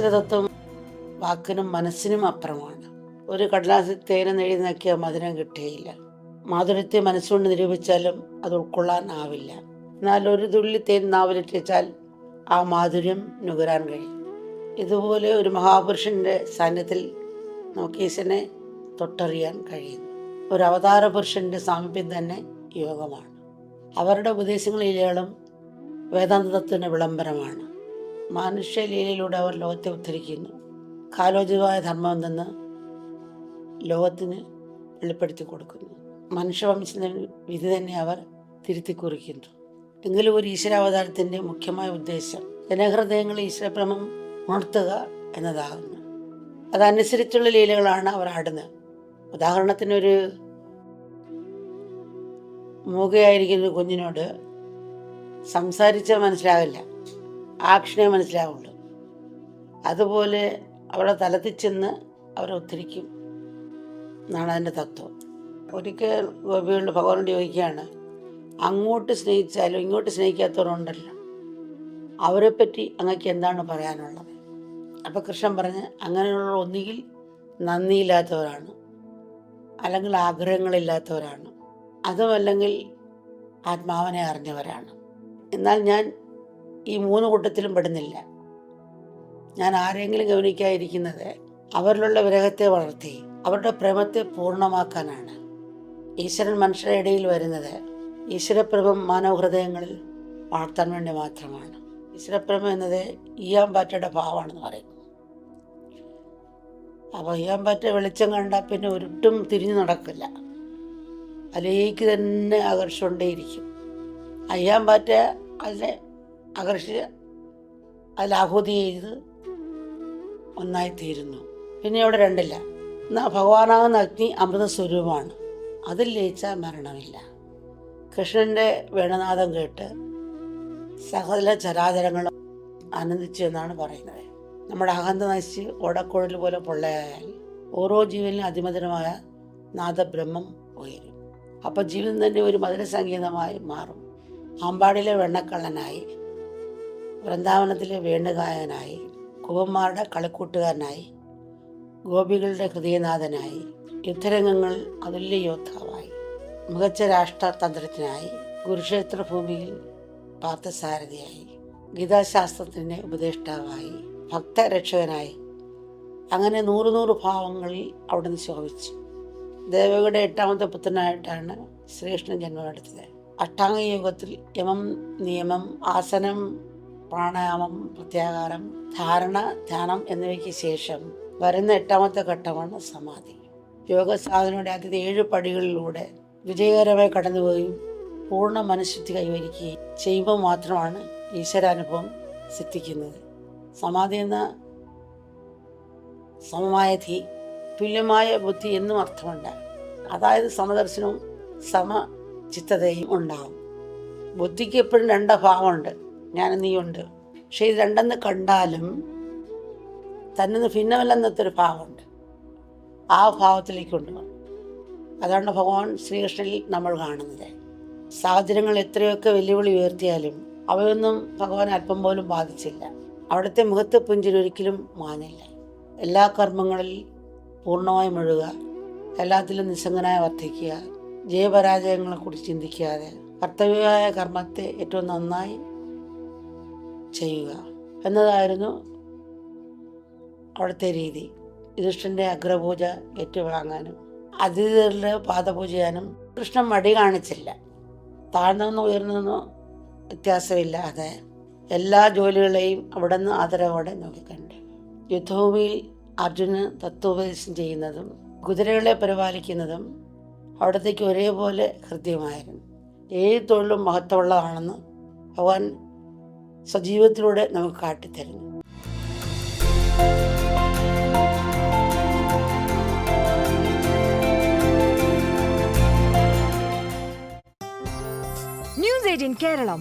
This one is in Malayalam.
ഈശ്വരതത്വം വാക്കിനും മനസ്സിനും അപ്പുറമാണ്. ഒരു കടലാസിൽ തേനും നേടി നോക്കിയാൽ മധുരം കിട്ടുകയില്ല മാധുര്യത്തെ മനസ്സുകൊണ്ട് നിരൂപിച്ചാലും അത് ഉൾക്കൊള്ളാനാവില്ല എന്നാൽ ഒരു തുള്ളി തേൻ നാവിലിട്ടിച്ചാൽ ആ മാധുര്യം നുകരാൻ കഴിയും. ഇതുപോലെ ഒരു മഹാപുരുഷന്റെ സാന്നിധ്യത്തിൽ ഈശ്വരനെ തൊട്ടറിയാൻ കഴിയുന്നു ഒരു അവതാര പുരുഷന്റെ സാമീപ്യം തന്നെ യോഗമാണ്. അവരുടെ ഉപദേശങ്ങളിലേളം വേദാന്തത്വത്തിന് വിളംബരമാണ്. മനുഷ്യലീലയിലൂടെ അവർ ലോകത്തെ ഉദ്ധരിക്കുന്നു. കാലോചിതമായ ധർമ്മം എന്തെന്ന് ലോകത്തിന് വെളിപ്പെടുത്തി കൊടുക്കുന്നു. മനുഷ്യവംശത്തിന് വിധി തന്നെ അവർ തിരുത്തി കുറിക്കുന്നു. എങ്കിലും ഒരു ഈശ്വരാവതാരത്തിന്റെ മുഖ്യമായ ഉദ്ദേശം ജനഹൃദയങ്ങളിൽ ഈശ്വരപ്രമം ഉണർത്തുക എന്നതാകുന്നു. അതനുസരിച്ചുള്ള ലീലകളാണ് അവർ ആടുന്നത്. ഉദാഹരണത്തിനൊരു മൂകയായിരിക്കുന്ന കുഞ്ഞിനോട് സംസാരിച്ചാൽ മനസ്സിലാവില്ല. ആക്ഷനെ മനസ്സിലാവുള്ളൂ. അതുപോലെ അവിടെ തലത്തിൽ ചെന്ന് അവരെ ഉദ്ധരിക്കും എന്നാണ് അതിന്റെ തത്വം. ഒരിക്കൽ ഗോപികളുടെ ഭഗവാനോട് ചോദിക്കുകയാണ് അങ്ങോട്ട് സ്നേഹിച്ചാലും ഇങ്ങോട്ട് സ്നേഹിക്കാത്തവരുണ്ടല്ലോ. അവരെപ്പറ്റി അങ്ങക്ക് എന്താണ് പറയാനുള്ളത്? അപ്പോൾ കൃഷ്ണൻ പറഞ്ഞ് അങ്ങനെയുള്ള ഒന്നുകിൽ നന്ദിയില്ലാത്തവരാണ് അല്ലെങ്കിൽ ആഗ്രഹങ്ങളില്ലാത്തവരാണ് അതുമല്ലെങ്കിൽ ആത്മാവനെ അറിഞ്ഞവരാണ്. എന്നാൽ ഞാൻ ഈ മൂന്ന് കൂട്ടത്തിലും പെടുന്നില്ല. ഞാൻ ആരെങ്കിലും ഗവനിക്കാതിരിക്കുന്നത് അവരിലുള്ള വിരഹത്തെ വളർത്തി അവരുടെ പ്രേമത്തെ പൂർണമാക്കാനാണ്. ഈശ്വരൻ മനുഷ്യരുടെ ഇടയിൽ വരുന്നത് ഈശ്വരപ്രഭം മാനവ ഹൃദയങ്ങളിൽ വളർത്താൻ വേണ്ടി മാത്രമാണ്. ഈശ്വരപ്രഭം എന്നത് ഈയാമ്പാറ്റയുടെ ഭാവമാണെന്ന് പറയും. അപ്പോൾ ഈയാമ്പാറ്റ വെളിച്ചം കണ്ടാൽ പിന്നെ ഒരിട്ടും തിരിഞ്ഞു നടക്കില്ല. അതിലേക്ക് തന്നെ ആകർഷിച്ചുകൊണ്ടേയിരിക്കും അയ്യാമ്പാറ്റ അതിനെ ആകർഷിച്ച് അതിൽ ആഹൂതി ചെയ്ത് ഒന്നായിത്തീരുന്നു. പിന്നെ അവിടെ രണ്ടില്ല. എന്നാൽ ഭഗവാനാകുന്ന അഗ്നി അമൃത സ്വരൂപമാണ് അതിൽ ലയിച്ചാൽ മരണമില്ല. കൃഷ്ണന്റെ വേണനാദം കേട്ട് സകല ചരാചരങ്ങളും ആനന്ദിച്ചു എന്നാണ് പറയുന്നത്. നമ്മുടെ അഹന്ത നശിച്ച് ഓടക്കുഴൽ പോലെ പൊള്ളയായാൽ ഓരോ ജീവനിലും അതിമധുരമായ നാദബ്രഹ്മം ഉയരും. അപ്പോൾ ജീവിതം തന്നെ ഒരു മധുര സംഗീതമായി മാറും. ആമ്പാടിലെ വെണ്ണക്കള്ളനായി വൃന്ദാവനത്തിലെ വേണുഗായകനായി കുവന്മാരുടെ കളിക്കൂട്ടുകാരനായി ഗോപികളുടെ ഹൃദയനാഥനായി യുദ്ധരംഗങ്ങൾ അതുല്യ യോദ്ധാവായി മികച്ച രാഷ്ട്രതന്ത്രത്തിനായി കുരുക്ഷേത്ര ഭൂമിയിൽ പാർത്ഥസാരഥിയായി ഗീതാശാസ്ത്രത്തിന്റെ ഉപദേഷ്ടാവായി ഭക്തരക്ഷകനായി. അങ്ങനെ നൂറ് നൂറ് ഭാവങ്ങളിൽ അവിടുന്ന് ശോഭിച്ചു. ദേവയുടെ എട്ടാമത്തെ പുത്രനായിട്ടാണ് ശ്രീകൃഷ്ണൻ ജന്മമെടുത്തത്. അഷ്ടാംഗ യോഗത്തിൽ യമം നിയമം ആസനം പ്രാണായാമം പ്രത്യാകാരം ധാരണ ധ്യാനം എന്നിവയ്ക്ക് ശേഷം വരുന്ന എട്ടാമത്തെ ഘട്ടമാണ് സമാധി. യോഗ സാധനയുടെ ആദ്യത്തെ ഏഴ് പടികളിലൂടെ വിജയകരമായി കടന്നുപോയി പൂർണ മനഃശുദ്ധി കൈവരിക്കുകയും ചെയ്യുമ്പോൾ മാത്രമാണ് ഈശ്വരാനുഭവം സിദ്ധിക്കുന്നത്. സമാധി എന്ന സമമായ ധി തുല്യമായ ബുദ്ധി എന്നും അർത്ഥമുണ്ട്. അതായത് സമദർശനവും സമചിത്തതയും ഉണ്ടാകും ബുദ്ധിക്ക് എപ്പോഴും രണ്ട് ഭാവമുണ്ട് ഞാൻ നീയുണ്ട് പക്ഷെ ഇത് രണ്ടെന്ന് കണ്ടാലും തന്നെ ഭിന്നമല്ലെന്നൊരു ഭാവമുണ്ട്. ആ ഭാവത്തിലേക്ക് കൊണ്ടുപോകും അതാണ് ഭഗവാൻ ശ്രീകൃഷ്ണനിൽ നമ്മൾ കാണുന്നത്. സാഹചര്യങ്ങൾ എത്രയൊക്കെ വെല്ലുവിളി ഉയർത്തിയാലും അവയൊന്നും ഭഗവാൻ അല്പം പോലും ബാധിച്ചില്ല. അവിടുത്തെ മുഖത്ത് പുഞ്ചിരി ഒരിക്കലും മാനില്ല എല്ലാ കർമ്മങ്ങളിൽ പൂർണമായി മുഴുക എല്ലാത്തിലും നിസ്സംഗനായി വർദ്ധിക്കുക ജയപരാജയങ്ങളെക്കുറിച്ച് ചിന്തിക്കാതെ കർത്തവ്യമായ കർമ്മത്തെ ഏറ്റവും നന്നായി ചെയ്യുക. എന്നതായിരുന്നു അവിടുത്തെ രീതി. യുധിഷ്ഠന്റെ അഗ്രപൂജ ഏറ്റുവാങ്ങാനും അതിഥികളുടെ പാദപൂജ ചെയ്യാനും കൃഷ്ണൻ മടി കാണിച്ചില്ല. താഴ്ന്നെന്നോ ഉയർന്നെന്നോ വ്യത്യാസമില്ലാതെ എല്ലാ ജോലികളെയും അവിടെ നിന്ന് ആദരവോടെ നോക്കിക്കണ്ട്. യുദ്ധഭൂമിയിൽ അർജുന് തത്വോപദേശം ചെയ്യുന്നതും കുതിരകളെ പരിപാലിക്കുന്നതും അവിടത്തേക്ക് ഒരേപോലെ ഹൃദ്യമായിരുന്നു. ഏത് തൊഴിലും മഹത്വമുള്ളതാണെന്ന് ഭഗവാൻ സജീവത്തിലൂടെ നമുക്ക് കാട്ടിത്തരുന്നു. News eighteen Keralam